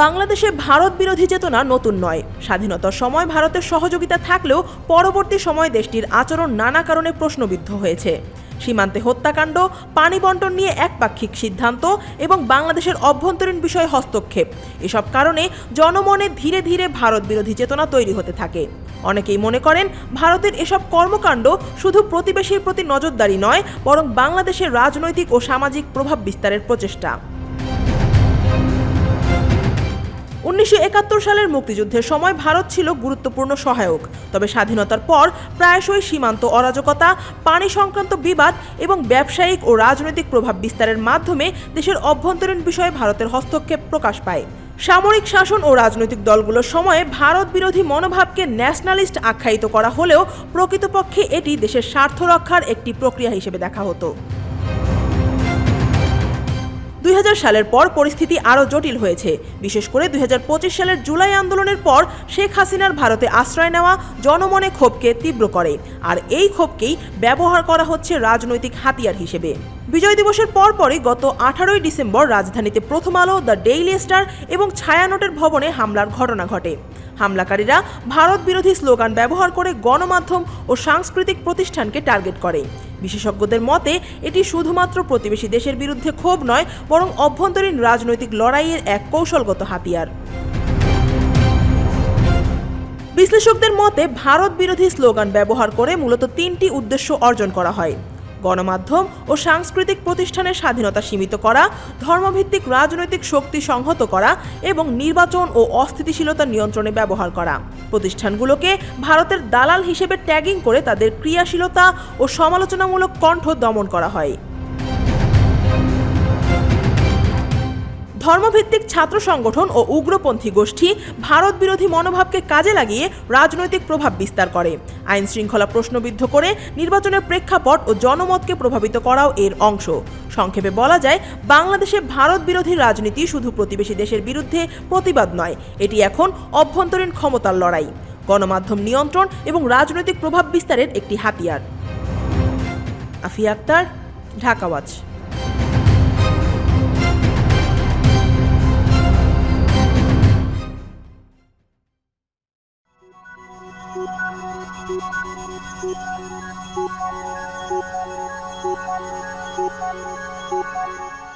বাংলাদেশে ভারত বিরোধী চেতনা নতুন নয়। স্বাধীনতার সময় ভারতের সহযোগিতা থাকলেও পরবর্তী সময় দেশটির আচরণ নানা কারণে প্রশ্নবিদ্ধ হয়েছে। সীমান্তে হত্যাকাণ্ড, পানি বন্টন নিয়ে একপাক্ষিক সিদ্ধান্ত এবং বাংলাদেশের অভ্যন্তরীণ বিষয়ে হস্তক্ষেপ। এসব কারণে জনমনে ধীরে ধীরে ভারত বিরোধী চেতনা তৈরি হতে থাকে। অনেকেই মনে করেন ভারতের এসব কর্মকাণ্ড শুধু প্রতিবেশীর প্রতি নজরদারি নয়, বরং বাংলাদেশের রাজনৈতিক ও সামাজিক প্রভাব বিস্তারের প্রচেষ্টা। উনিশশো একাত্তর সালের মুক্তিযুদ্ধের সময় ভারত ছিল গুরুত্বপূর্ণ সহায়ক। তবে স্বাধীনতার পর প্রায়শই সীমান্ত অরাজকতা, পানি সংক্রান্ত বিবাদ এবং ব্যবসায়িক ও রাজনৈতিক প্রভাব বিস্তারের মাধ্যমে দেশের অভ্যন্তরীণ বিষয়ে ভারতের হস্তক্ষেপ প্রকাশ পায়। সামরিক শাসন ও রাজনৈতিক দলগুলোর সময়ে ভারত বিরোধী মনোভাবকে ন্যাশনালিস্ট আখ্যায়িত করা হলেও প্রকৃতপক্ষে এটি দেশের স্বার্থ রক্ষার একটি প্রক্রিয়া হিসেবে দেখা হতো। দুই হাজার সালের পর পরিস্থিতি আরও জটিল হয়েছে। বিশেষ করে দুই হাজার পঁচিশ সালের জুলাই আন্দোলনের পর শেখ হাসিনার ভারতে আশ্রয় নেওয়া জনমনে ক্ষোভকে তীব্র করে। আর এই ক্ষোভকেই ব্যবহার করা হচ্ছে রাজনৈতিক হাতিয়ার হিসেবে। বিজয় দিবসের পরপরই গত আঠারোই ডিসেম্বর রাজধানীতে প্রথম আলো দ্য ডেইলি স্টার এবং ছায়ানোটের ভবনে হামলার ঘটনা ঘটে। হামলাকারীরা ভারত বিরোধী স্লোগান ব্যবহার করে গণমাধ্যম ও সাংস্কৃতিক প্রতিষ্ঠানকে টার্গেট করে। বিশেষজ্ঞদের মতে, এটি শুধুমাত্র প্রতিবেশী দেশের বিরুদ্ধে ক্ষোভ নয়, বরং অভ্যন্তরীণ রাজনৈতিক লড়াইয়ের এক কৌশলগত হাতিয়ার। বিশ্লেষকদের মতে, ভারত বিরোধী স্লোগান ব্যবহার করে মূলত তিনটি উদ্দেশ্য অর্জন করা হয়। গণমাধ্যম ও সাংস্কৃতিক প্রতিষ্ঠানের স্বাধীনতা সীমিত করা, ধর্মভিত্তিক রাজনৈতিক শক্তি সংহত করা এবং নির্বাচন ও অস্থিতিশীলতা নিয়ন্ত্রণে ব্যবহার করা। প্রতিষ্ঠানগুলোকে ভারতের দালাল হিসেবে ট্যাগিং করে তাদের ক্রিয়াশীলতা ও সমালোচনামূলক কণ্ঠ দমন করা হয়। ধর্মভিত্তিক ছাত্র সংগঠন ও উগ্রপন্থী গোষ্ঠী ভারত বিরোধী মনোভাবকে কাজে লাগিয়ে রাজনৈতিক প্রভাব বিস্তার করে। আইন শৃঙ্খলা প্রশ্নবিদ্ধ করে নির্বাচনের প্রেক্ষাপট ও জনমতকে প্রভাবিত করাও এর অংশ। সংক্ষেপে বলা যায়, বাংলাদেশে ভারত বিরোধী রাজনীতি শুধু প্রতিবেশী দেশের বিরুদ্ধে প্রতিবাদ নয়, এটি এখন অভ্যন্তরীণ ক্ষমতার লড়াই। গণমাধ্যম নিয়ন্ত্রণ এবং রাজনৈতিক প্রভাব বিস্তারের একটি হাতিয়ার। Afia Akter, Dhaka Thank you.